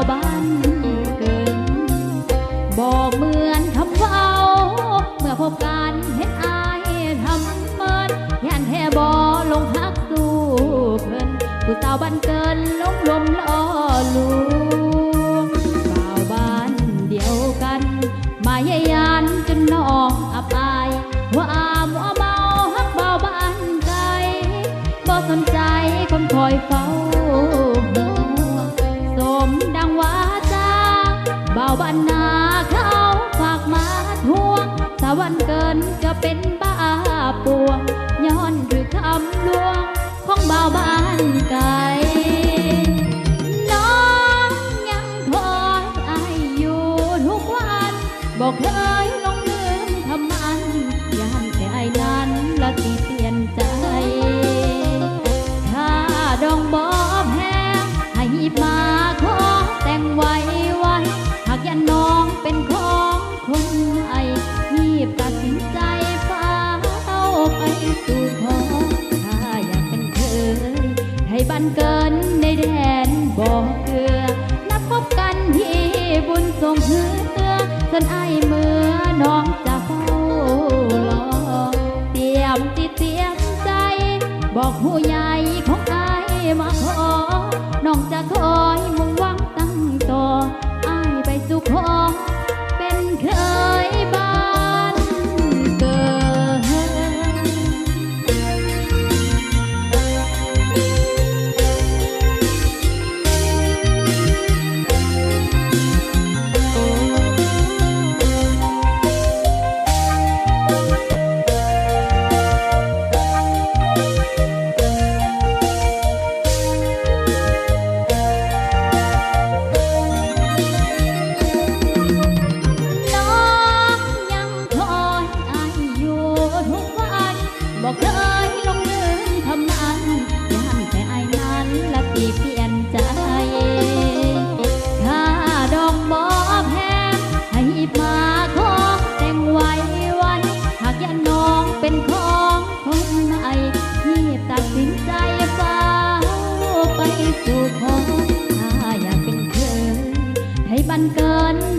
าวบ้านเกินบอกเหมือนทำเฝ้าเมื่อพบกันเห็นอายทำเมินยันแท่บอลงพักดูเพลินผู้สาวบ้านเกินลงลมล่อลวงสาวบ้านเดียวกัน มาเยยันจนน้องอับอายว่าอามว่าเมาฮักเบาบ้านใจบ่สนใจคนคอยเฝ้าาวบ้านนาเขาฝากมาทวงสาวันเกินจะเป็นบ้าปวงย้อนหรือคำลวงของบ่าวบ้านไกลน้องยังคอยอายอยู่ทุกวันบอกเธอ ให้ สู่ข